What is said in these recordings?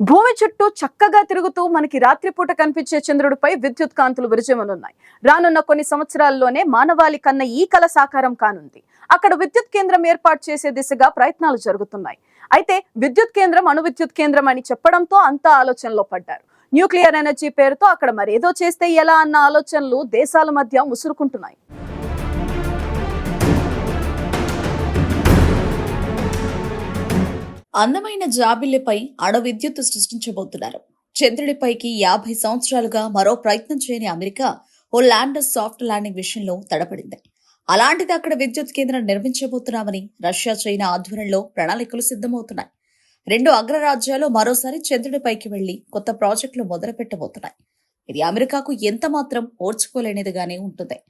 భూమి చుట్టూ చక్కగా తిరుగుతూ మనకి రాత్రిపూట కనిపించే చంద్రుడిపై విద్యుత్ కాంతులు విరజమనున్నాయి రానున్న కొన్ని సంవత్సరాల్లోనే మానవాళి కన్న ఈ కల సాకారం కానుంది. అక్కడ విద్యుత్ కేంద్రం ఏర్పాటు చేసే దిశగా ప్రయత్నాలు జరుగుతున్నాయి. అయితే విద్యుత్ కేంద్రం అణు విద్యుత్ కేంద్రం అని చెప్పడంతో అంతా ఆలోచనలో పడ్డారు. న్యూక్లియర్ ఎనర్జీ పేరుతో అక్కడ మరేదో చేస్తే ఎలా అన్న ఆలోచనలు దేశాల మధ్య ముసురుకుంటున్నాయి. అందమైన జాబిల్లిపై అణు సృష్టించబోతున్నారు. చంద్రుడిపైకి యాభై సంవత్సరాలుగా మరో ప్రయత్నం చేయని అమెరికా ఓ ల్యాండర్ సాఫ్ట్ ల్యాండింగ్ విషయంలో తడపడింది. అలాంటిది అక్కడ విద్యుత్ కేంద్రం నిర్మించబోతున్నామని రష్యా చైనా ఆధ్వర్యంలో ప్రణాళికలు సిద్ధమవుతున్నాయి. రెండు అగ్రరాజ్యాలు మరోసారి చంద్రుడిపైకి వెళ్ళి కొత్త ప్రాజెక్టులు మొదలుపెట్టబోతున్నాయి. ఇది అమెరికాకు ఎంత మాత్రం ఓర్చుకోలేనిదిగానే ఉంటుంది.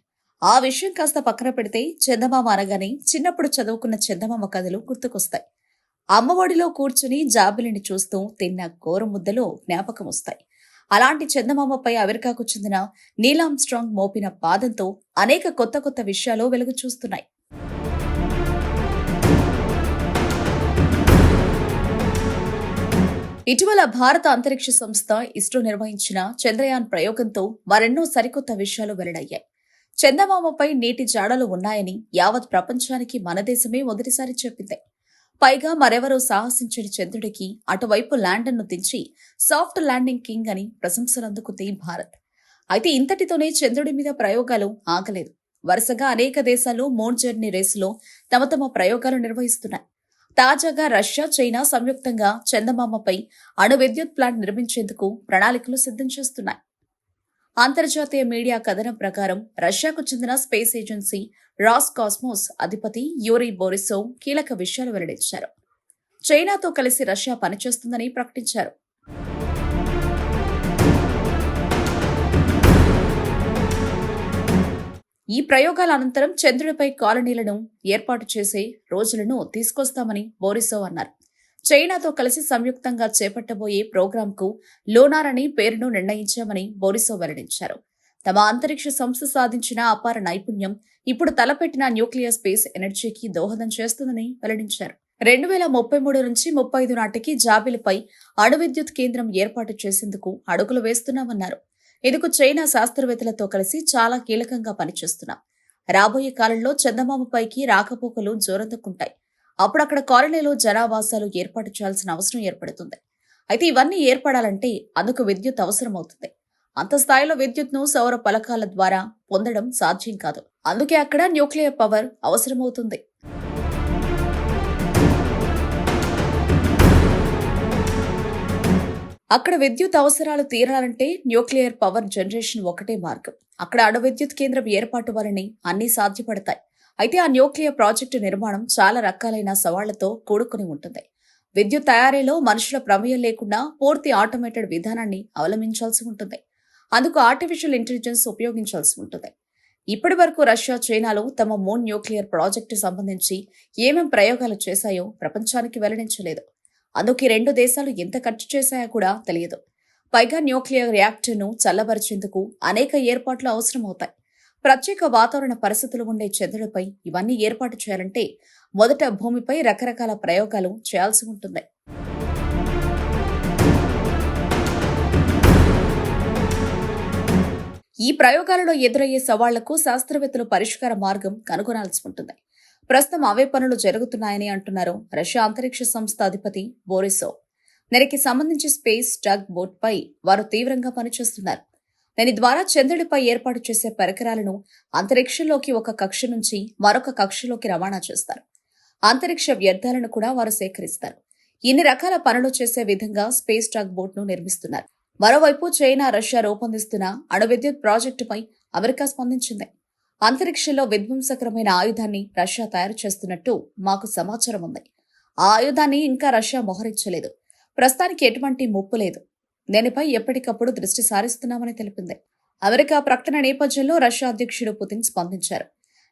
ఆ విషయం కాస్త పక్కన పెడితే చందమామ అనగానే చిన్నప్పుడు చదువుకున్న చందమామ కథలు గుర్తుకొస్తాయి. అమ్మఒడిలో కూర్చుని జాబిలిని చూస్తూ తిన్న గోర ముద్దలో జ్ఞాపకం వస్తాయి అలాంటి చందమామపై అమెరికాకు చెందిన నీలామ్ స్ట్రాంగ్ మోపిన పాదంతో అనేక కొత్త కొత్త విషయాలు వెలుగు చూస్తున్నాయి. ఇటీవల భారత అంతరిక్ష సంస్థ ఇస్రో నిర్వహించిన చంద్రయాన్ ప్రయోగంతో మరెన్నో సరికొత్త విషయాలు వెల్లడయ్యాయి. చందమామపై నీటి జాడలు ఉన్నాయని యావత్ ప్రపంచానికి మన దేశమే మొదటిసారి చెప్పింది. పైగా మరెవరో సాహసించని చంద్రుడికి అటువైపు ల్యాండర్ను దించి సాఫ్ట్ ల్యాండింగ్ కింగ్ అని ప్రశంసలు అందుకుంది భారత్. అయితే ఇంతటితోనే చంద్రుడి మీద ప్రయోగాలు ఆగలేదు. వరుసగా అనేక దేశాలు మోన్ జర్నీ రేసులో తమ తమ ప్రయోగాలు నిర్వహిస్తున్నాయి. తాజాగా రష్యా చైనా సంయుక్తంగా చందమామపై అణు విద్యుత్ ప్లాంట్ నిర్మించేందుకు ప్రణాళికలు సిద్ధం చేస్తున్నాయి. అంతర్జాతీయ మీడియా కథనం ప్రకారం రష్యాకు చెందిన స్పేస్ ఏజెన్సీ రాస్ కాస్మోస్ అధిపతి యూరీ బోరిసో కీలక విషయాలు వెల్లడించారు. చైనాతో కలిసి రష్యా పనిచేస్తుందని ప్రకటించారు. ఈ ప్రయోగాల అనంతరం చంద్రుడిపై కాలనీలను ఏర్పాటు చేసే రోజులను తీసుకొస్తామని బోరిసో అన్నారు. చైనాతో కలిసి సంయుక్తంగా చేపట్టబోయే ప్రోగ్రాంకు లోనార్ అని పేరును నిర్ణయించామని బోరిసో వెల్లడించారు. తమ అంతరిక్ష సంస్థ సాధించిన అపార నైపుణ్యం ఇప్పుడు తలపెట్టిన న్యూక్లియర్ స్పేస్ ఎనర్జీకి దోహదం చేస్తుందని వెల్లడించారు. రెండు వేల ముప్పై మూడు నుంచి ముప్పై ఐదు నాటికి జాబిలపై అణు విద్యుత్ కేంద్రం ఏర్పాటు చేసేందుకు అడుగులు వేస్తున్నామన్నారు. ఇందుకు చైనా శాస్త్రవేత్తలతో కలిసి చాలా కీలకంగా పనిచేస్తున్నాం. రాబోయే కాలంలో చందమామపైకి రాకపోకలు జోరందుకుంటాయి. అప్పుడు అక్కడ కాలనీలో జనావాసాలు ఏర్పాటు చేయాల్సిన అవసరం ఏర్పడుతుంది. అయితే ఇవన్నీ ఏర్పడాలంటే అందుకు విద్యుత్ అవసరమవుతుంది. అంత స్థాయిలో విద్యుత్ను సౌర పలకాల ద్వారా పొందడం సాధ్యం కాదు. అందుకే అక్కడ న్యూక్లియర్ పవర్ అవసరమవుతుంది. అక్కడ విద్యుత్ అవసరాలు తీరాలంటే న్యూక్లియర్ పవర్ జనరేషన్ ఒకటే మార్గం. అక్కడ అణు విద్యుత్ కేంద్రం ఏర్పాటు వలని అన్ని సాధ్యపడతాయి. అయితే ఆ న్యూక్లియర్ ప్రాజెక్టు నిర్మాణం చాలా రకాలైన సవాళ్ళతో కూడుకుని ఉంటుంది. విద్యుత్ తయారీలో మనుషుల ప్రమేయం లేకుండా పూర్తి ఆటోమేటెడ్ విధానాన్ని అవలంబించాల్సి ఉంటుంది. అందుకు ఆర్టిఫిషియల్ ఇంటెలిజెన్స్ ఉపయోగించాల్సి ఉంటుంది. ఇప్పటి వరకు రష్యా చైనాలు తమ మూన్ న్యూక్లియర్ ప్రాజెక్టు సంబంధించి ఏమేం ప్రయోగాలు చేశాయో ప్రపంచానికి వెల్లడించలేదు. అందుకు ఈ రెండు దేశాలు ఎంత ఖర్చు చేశాయో కూడా తెలియదు. పైగా న్యూక్లియర్ రియాక్టర్ను చల్లబరిచేందుకు అనేక ఏర్పాట్లు అవసరమవుతాయి. ప్రత్యేక వాతావరణ పరిస్థితులు ఉండే చంద్రుడిపై ఇవన్నీ ఏర్పాటు చేయాలంటే మొదట భూమిపై రకరకాల ప్రయోగాలు చేయాల్సి ఉంటుంది. ఈ ప్రయోగాలలో ఎదురయ్యే సవాళ్ళకు శాస్త్రవేత్తలు పరిష్కార మార్గం కనుగొనాల్సి ఉంటుంది. ప్రస్తుతం అవే పనులు జరుగుతున్నాయని అంటున్నారు రష్యా అంతరిక్ష సంస్థ అధిపతి బోరిసో నెరకి సంబంధించి స్పేస్ టగ్ బోట్ పై వారు తీవ్రంగా పనిచేస్తున్నారు. దాని ద్వారా చంద్రుడిపై ఏర్పాటు చేసే పరికరాలను అంతరిక్షంలోకి ఒక కక్ష నుంచి మరొక కక్షలోకి రవాణా చేస్తారు. అంతరిక్ష వ్యర్థాలను కూడా వారు సేకరిస్తారు. ఇన్ని రకాల పనులు చేసే విధంగా స్పేస్ ట్రాక్ బోట్ను నిర్మిస్తున్నారు. మరోవైపు చైనా రష్యా రూపొందిస్తున్న అణు విద్యుత్ ప్రాజెక్టుపై అమెరికా స్పందించింది. అంతరిక్షంలో విధ్వంసకరమైన ఆయుధాన్ని రష్యా తయారు చేస్తున్నట్టు మాకు సమాచారం ఉంది. ఆ ఆయుధాన్ని ఇంకా రష్యా మోహరించలేదు. ప్రస్తుతానికి ఎటువంటి ముప్పు లేదు. దీనిపై ఎప్పటికప్పుడు దృష్టి సారిస్తున్నామని తెలిపింది. అమెరికా ప్రకటన నేపథ్యంలో రష్యా అధ్యక్షుడు పుతిన్ స్పందించారు.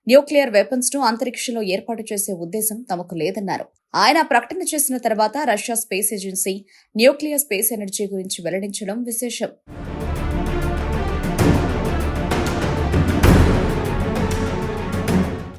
న్యూక్లియర్ వెపన్స్ను అంతరిక్షంలో ఏర్పాటు చేసే ఉద్దేశం తమకు లేదన్నారు. ఆయన ప్రకటన చేసిన తర్వాత Russia space agency nuclear space energy గురించి వెల్లడించడం విశేషం.